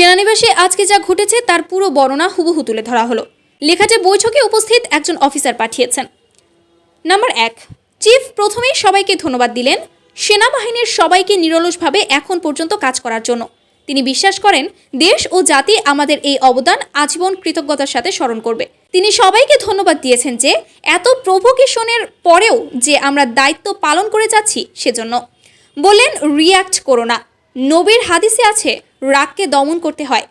সেনানিবাসে আজকে যা ঘটেছে তার পুরো বর্ণনা হুবহু তুলে ধরা হলো। লেখাতে বৈঠকে উপস্থিত একজন অফিসার পাঠিয়েছেন। নাম্বার এক, চিফ প্রথমেই সবাইকে ধন্যবাদ দিলেন। সেনাবাহিনীর সবাইকে নিরলসভাবে এখন পর্যন্ত কাজ করার জন্য। তিনি বিশ্বাস করেন, দেশ ও জাতি আমাদের এই অবদান আজীবন কৃতজ্ঞতার সাথে স্মরণ করবে। তিনি সবাইকে ধন্যবাদ দিয়েছেন যে, এত প্রভোকেশনের পরেও যে আমরা দায়িত্ব পালন করে যাচ্ছি সেজন্য। বললেন রিয়াক্ট করো না। নবীর হাদিসে আছে রাগকে দমন করতে হয়।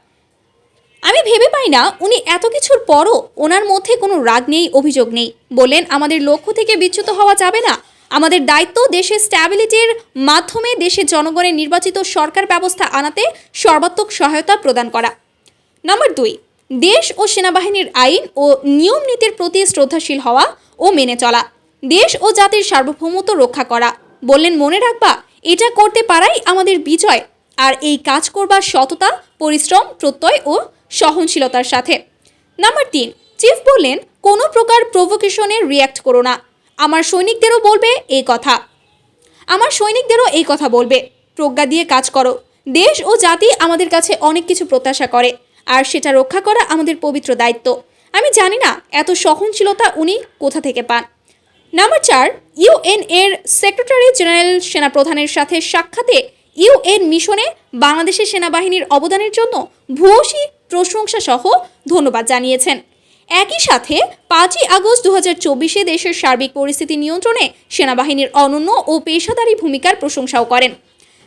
আমি ভেবে পাই না উনি এত কিছুর পরও ওনার মধ্যে কোনো রাগ নেই, অভিযোগ নেই। বললেন আমাদের লক্ষ্য থেকে বিচ্যুত হওয়া যাবে না। আমাদের দায়িত্ব দেশের স্ট্যাবিলিটির মাধ্যমে দেশের জনগণের নির্বাচিত সরকার ব্যবস্থা আনাতে সর্বাত্মক সহায়তা প্রদান করা। নম্বর দুই, দেশ ও সেনাবাহিনীর আইন ও নিয়ম নীতির প্রতি শ্রদ্ধাশীল হওয়া ও মেনে চলা। দেশ ও জাতির সার্বভৌমত্ব রক্ষা করা। বললেন, মনে রাখবা, এটা করতে পারাই আমাদের বিজয়। আর এই কাজ করবার সততা, পরিশ্রম, প্রত্যয় ও সহনশীলতার সাথে। নাম্বার তিন, চিফ বললেন, কোনো প্রকার প্রভোকেশনে রিয়্যাক্ট করো না। আমার সৈনিকদেরও বলবে এই কথা। আমার সৈনিকদেরও এই কথা বলবে। প্রজ্ঞা দিয়ে কাজ করো। দেশ ও জাতি আমাদের কাছে অনেক কিছু প্রত্যাশা করে, আর সেটা রক্ষা করা আমাদের পবিত্র দায়িত্ব। আমি জানি না এত সহনশীলতা উনি কোথা থেকে পান। নাম্বার চার ইউএন এর সেক্রেটারি জেনারেল সেনাপ্রধানের সাথে সাক্ষাতে ইউএন মিশনে বাংলাদেশের সেনাবাহিনীর অবদানের জন্য ভূয়সী প্রশংসা সহ ধন্যবাদ জানিয়েছেন। একই সাথে পাঁচই আগস্ট দু হাজার চব্বিশে দেশের সার্বিক পরিস্থিতি নিয়ন্ত্রণে সেনাবাহিনীর অনন্য ও পেশাদারী ভূমিকার প্রশংসাও করেন।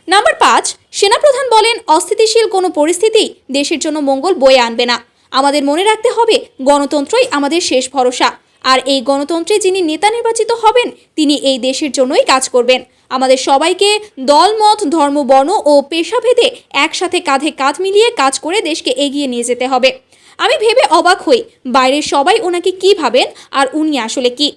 নাম্বার পাঁচ, সেনাপ্রধান বলেন, অস্থিতিশীল কোনো পরিস্থিতি দেশের জন্য মঙ্গল বয়ে আনবে না। আমাদের মনে রাখতে হবে গণতন্ত্রই আমাদের শেষ ভরসা। আর এই গণতন্ত্রে যিনি নেতা নির্বাচিত হবেন, তিনি এই দেশের জন্যই কাজ করবেন। আমাদের সবাইকে দলমত ধর্ম, বর্ণ ও পেশাভেদে একসাথে কাঁধে কাঁধ মিলিয়ে কাজ করে দেশকে এগিয়ে নিয়ে যেতে হবে। আমি ভেবে অবাক হই, বাইরের সবাই ওনাকে কি ভাবেন আর উনি আসলে কি?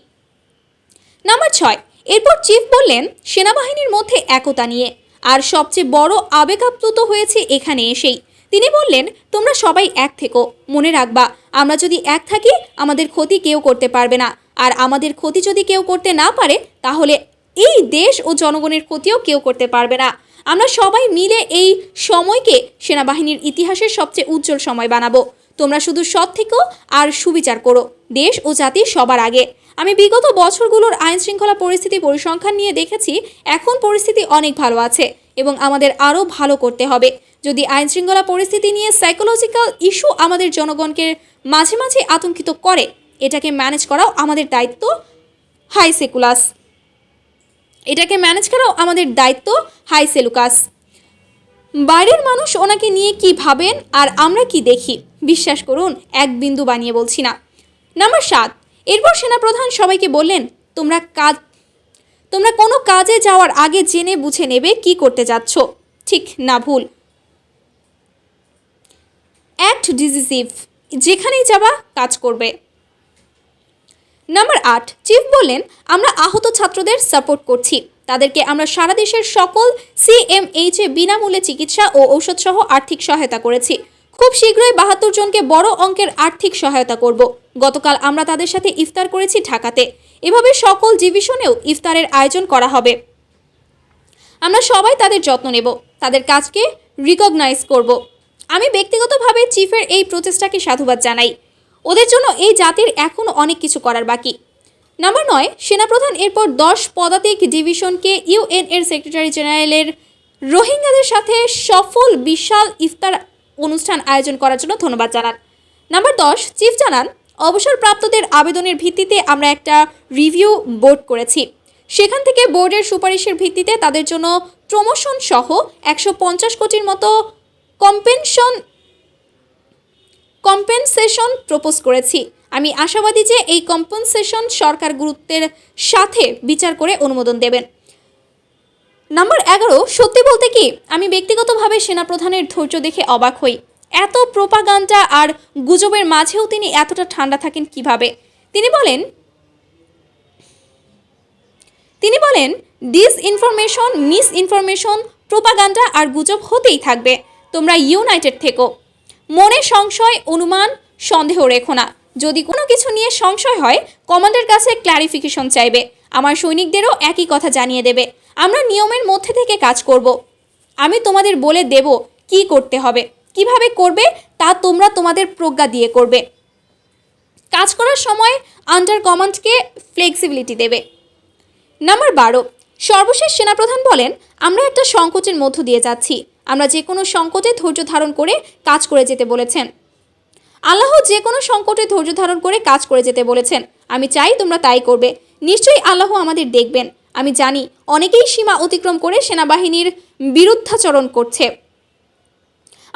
নাম্বার ছয়, এরপর চিফ বললেন, সেনাবাহিনীর মধ্যে একতা নিয়ে, আর সবচেয়ে বড় আবেগ আপ্লুত হয়েছে এখানে এসেই। তিনি বললেন, তোমরা সবাই এক থেকো। মনে রাখবা, আমরা যদি এক থাকি, আমাদের ক্ষতি কেউ করতে পারবে না। আর আমাদের ক্ষতি যদি কেউ করতে না পারে, তাহলে এই দেশ ও জনগণের ক্ষতিও কেউ করতে পারবে না। আমরা সবাই মিলে এই সময়কে সেনাবাহিনীর ইতিহাসের সবচেয়ে উজ্জ্বল সময় বানাবো। তোমরা শুধু সৎ থেকো আর সুবিচার করো। দেশ ও জাতি সবার আগে। আমি বিগত বছরগুলোর আইন শৃঙ্খলা পরিস্থিতি পরিসংখ্যান নিয়ে দেখেছি, এখন পরিস্থিতি অনেক ভালো আছে। এবং আমাদের আরও ভালো করতে হবে। যদি আইন শৃঙ্খলা পরিস্থিতি নিয়ে সাইকোলজিক্যাল ইস্যু আমাদের জনগণকে মাঝে মাঝে আতঙ্কিত করে, এটাকে ম্যানেজ করাও আমাদের দায়িত্ব, হাই সেকুলাস। এটাকে ম্যানেজ করাও আমাদের দায়িত্ব, হাই সেলুকাস। বাইরের মানুষ ওনাকে নিয়ে কি ভাবেন আর আমরা কি দেখি, বিশ্বাস করুন, এক বিন্দু বানিয়ে বলছি না। নাম্বার সাত, এরপর সেনাপ্রধান সবাইকে বললেন, তোমরা কাজ তোমরা কোনো কাজে যাওয়ার আগে জেনে বুঝে নেবে কি করতে যাচ্ছ। ঠিক না ভুল। অ্যাক্ট ডিসিসিভ যেখানেই যাবা, কাজ করবে। নাম্বার আট চিফ বললেন, আমরা আহত ছাত্রদের সাপোর্ট করছি। তাদেরকে আমরা সারা দেশের সকল সিএমএইচ বিনামূল্যে চিকিৎসা ও ঔষধ সহ আর্থিক সহায়তা করেছি। খুব শীঘ্রই বাহাত্তর জনকে বড় অঙ্কের আর্থিক সহায়তা করব। গতকাল আমরা তাদের সাথে ইফতার করেছি ঢাকাতে। এভাবে সকল ডিভিশনেও ইফতারের আয়োজন করা হবে। আমরা সবাই তাদের যত্ন নেব, তাদের কাজকে রিকগনাইজ করব। আমি ব্যক্তিগতভাবে চিফের এই প্রচেষ্টাকে সাধুবাদ জানাই। ওদের জন্য এই জাতির এখনও অনেক কিছু করার বাকি। নাম্বার নয়, সেনাপ্রধান এরপর দশ পদাতিক ডিভিশনকে ইউএন এর সেক্রেটারি জেনারেলের রোহিঙ্গাদের সাথে সফল বিশাল ইফতার অনুষ্ঠান আয়োজন করার জন্য ধন্যবাদ জানান। নাম্বার দশ, চিফ জানান অবসরপ্রাপ্তদের আবেদনের ভিত্তিতে আমরা একটা রিভিউ বোর্ড করেছি। সেখান থেকে বোর্ডের সুপারিশের ভিত্তিতে তাদের জন্য প্রমোশন সহ একশো পঞ্চাশ কোটির মতো কম্পেনশন, কম্পেনসেশন প্রপোজ করেছি। আমি আশাবাদী যে এই কম্পেনসেশন সরকার গুরুত্বের সাথে বিচার করে অনুমোদন দেবেন। নাম্বার এগারো, সত্যি বলতে কি? আমি ব্যক্তিগতভাবে সেনাপ্রধানের ধৈর্য দেখে অবাক হই। এত প্রোপাগান্ডা আর গুজবের মাঝেও তিনি এতটা ঠান্ডা থাকেন কীভাবে? তিনি বলেন তিনি বলেন disinformation misinformation propaganda আর গুজব হতেই থাকবে। তোমরা ইউনাইটেড থেকো। মনে সংশয়, অনুমান, সন্দেহ রেখো না। যদি কোনো কিছু নিয়ে সংশয় হয় কমান্ডার কাছে ক্ল্যারিফিকেশন চাইবে। আমার সৈনিকদেরও একই কথা জানিয়ে দেবে। আমরা নিয়মের মধ্যে থেকে কাজ করব। আমি তোমাদের বলে দেব কি করতে হবে। কীভাবে করবে, তা তোমরা তোমাদের প্রজ্ঞা দিয়ে করবে। কাজ করার সময় আন্ডার কমান্ডকে ফ্লেক্সিবিলিটি দেবে। নাম্বার বারো, সর্বশেষ সেনাপ্রধান বলেন, আমরা একটা সংকোচের মধ্য দিয়ে যাচ্ছি। আমরা যে কোনো সংকটে ধৈর্য ধারণ করে কাজ করে যেতে বলেছেন। আল্লাহ যে কোনো সংকটে ধৈর্য ধারণ করে কাজ করে যেতে বলেছেন। আমি চাই তোমরা তাই করবে। নিশ্চয়ই আল্লাহ আমাদের দেখবেন। আমি জানি, অনেকেই সীমা অতিক্রম করে সেনাবাহিনীর বিরুদ্ধাচরণ করছে।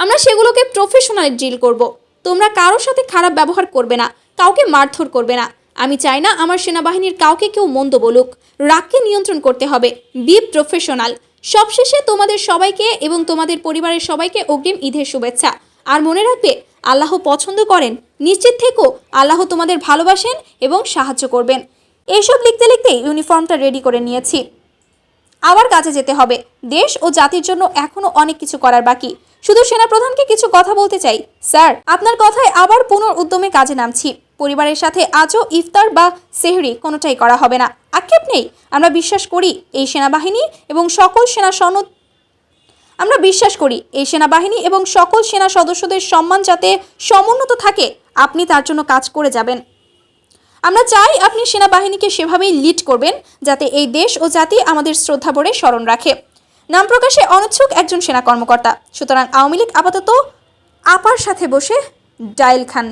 আমরা সেগুলোকে প্রফেশনালি ডিল করব। তোমরা কারোর সাথে খারাপ ব্যবহার করবে না, কাউকে মারধর করবে না। আমি চাই না আমার সেনাবাহিনীর কাউকে কেউ মন্দ বলুক। রাগকে নিয়ন্ত্রণ করতে হবে। বি প্রফেশনাল সবশেষে তোমাদের সবাইকে এবং তোমাদের পরিবারের সবাইকে অগ্রিম ঈদের শুভেচ্ছা। আর মনে রাখবে, আল্লাহ পছন্দ করেন। নিশ্চিত থেকেও আল্লাহ তোমাদের ভালোবাসেন এবং সাহায্য করবেন। এইসব লিখতে লিখতে ইউনিফর্মটা রেডি করে নিয়েছি। আবার কাজে যেতে হবে। দেশ ও জাতির জন্য এখনও অনেক কিছু করার বাকি। শুধু সেনাপ্রধানকে কিছু কথা বলতে চাই। স্যার, আপনার কথায় আবার পুনর উদ্যমে কাজে নামছি। পরিবারের সাথে আজও ইফতার বা সেহরি কোনোটাই করা হবে না। আক্ষেপ নেই। আমরা বিশ্বাস করি এই সেনাবাহিনী এবং সকল সেনা সনদ আমরা বিশ্বাস করি এই সেনাবাহিনী এবং সকল সেনা সদস্যদের সম্মান যাতে সমুন্নত থাকে, আপনি তার জন্য কাজ করে যাবেন। আমরা চাই আপনি সেনাবাহিনীকে সেভাবেই লিড করবেন, যাতে এই দেশ ও জাতি আমাদের শ্রদ্ধা ভরে স্মরণ রাখে। নাম প্রকাশে অনিচ্ছুক একজন সেনা কর্মকর্তা। সুতরাং আওয়ামী লীগ আপাতত আপার সাথে বসে ডায়েল খান।